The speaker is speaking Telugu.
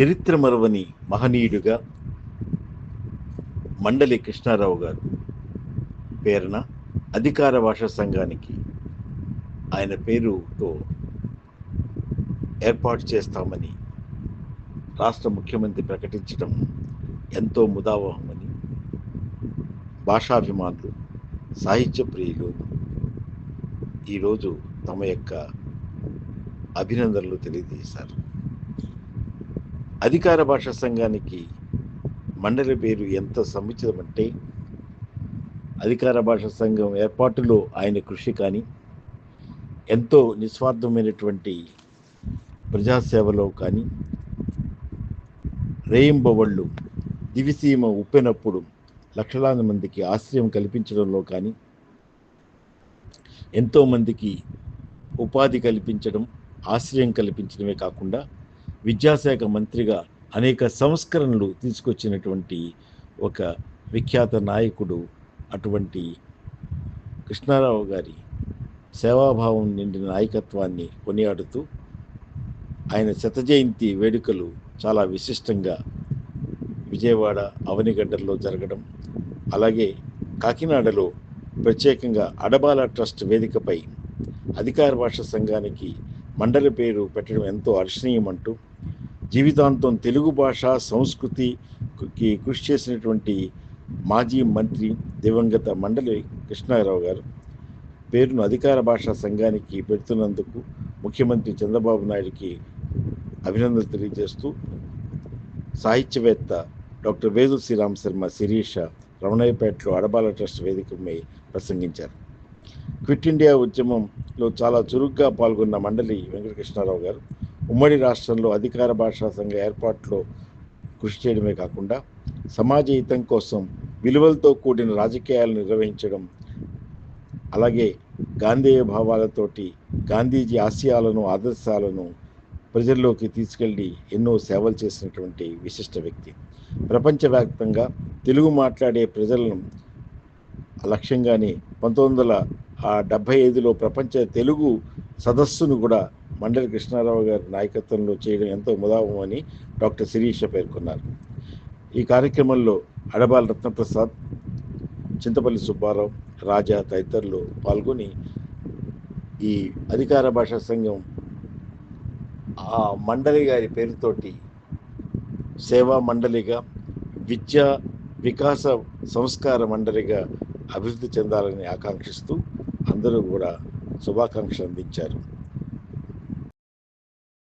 చరిత్ర మరవని మహనీయుడిగా మండలి కృష్ణారావు గారు పేరున అధికార భాషా సంఘానికి ఆయన పేరుతో ఏర్పాటు చేస్తామని రాష్ట్ర ముఖ్యమంత్రి ప్రకటించడం ఎంతో ముదావహమని భాషాభిమానులు సాహిత్య ప్రియులు ఈరోజు తమ యొక్క అభినందనలు తెలియజేశారు. అధికార భాషా సంఘానికి మండలి పేరు ఎంత సముచితమంటే అధికార భాషా సంఘం ఏర్పాటులో ఆయన కృషి కానీ ఎంతో నిస్వార్థమైనటువంటి ప్రజాసేవలో కానీ రేయింబవళ్ళు దివిసీమ ఉప్పెనప్పుడు లక్షలాది మందికి ఆశ్రయం కల్పించడంలో కానీ ఎంతోమందికి ఉపాధి కల్పించడం ఆశ్రయం కల్పించడమే కాకుండా విద్యాశాఖ మంత్రిగా అనేక సంస్కరణలు తీసుకొచ్చినటువంటి ఒక విఖ్యాత నాయకుడు అటువంటి కృష్ణారావు గారి సేవాభావం నిండిన నాయకత్వాన్ని కొనియాడుతూ ఆయన శత జయంతి వేడుకలు చాలా విశిష్టంగా విజయవాడ అవనిగడ్డల్లో జరగడం అలాగే కాకినాడలో ప్రత్యేకంగా అడబాల ట్రస్ట్ వేదికపై అధికార భాష సంఘానికి మండలి పేరు పెట్టడం ఎంతో హర్షణీయమంటూ జీవితాంతం తెలుగు భాష సంస్కృతికి కృషి చేసినటువంటి మాజీ మంత్రి దివంగత మండలి కృష్ణారావు గారు పేరును అధికార భాషా సంఘానికి పెడుతున్నందుకు ముఖ్యమంత్రి చంద్రబాబు నాయుడికి అభినందనలు తెలియజేస్తూ సాహిత్యవేత్త డాక్టర్ వేదు శ్రీరామ్ శర్మ శిరీష రమణయ్యపేటలో అడబాల ట్రస్ట్ వేదికపై ప్రసంగించారు. క్విట్ ఇండియా ఉద్యమంలో చాలా చురుగ్గా పాల్గొన్న మండలి వెంకటకృష్ణారావు గారు ఉమ్మడి రాష్ట్రంలో అధికార భాషా సంఘ ఏర్పాటులో కృషి చేయడమే కాకుండా సమాజ హితం కోసం విలువలతో కూడిన రాజకీయాలు నిర్వహించడం అలాగే గాంధేయ భావాలతోటి గాంధీజీ ఆశయాలను ఆదర్శాలను ప్రజల్లోకి తీసుకెళ్ళి ఎన్నో సేవలు చేసినటువంటి విశిష్ట వ్యక్తి. ప్రపంచవ్యాప్తంగా తెలుగు మాట్లాడే ప్రజలను లక్ష్యంగానే పంతొమ్మిది వందల ఆ డెబ్భై ఐదులో ప్రపంచ తెలుగు సదస్సును కూడా మండలి కృష్ణారావు గారి నాయకత్వంలో చేయడం ఎంతో ముదావమని డాక్టర్ శిరీష పేర్కొన్నారు. ఈ కార్యక్రమంలో అడబాల రత్నప్రసాద్ చింతపల్లి సుబ్బారావు రాజా తదితరులు పాల్గొని ఈ అధికార భాషా సంఘం ఆ మండలి గారి పేరుతోటి సేవా మండలిగా విద్యా వికాస సంస్కార మండలిగా అభివృద్ధి చెందాలని ఆకాంక్షిస్తూ అందరూ కూడా శుభాకాంక్షలు అందించారు.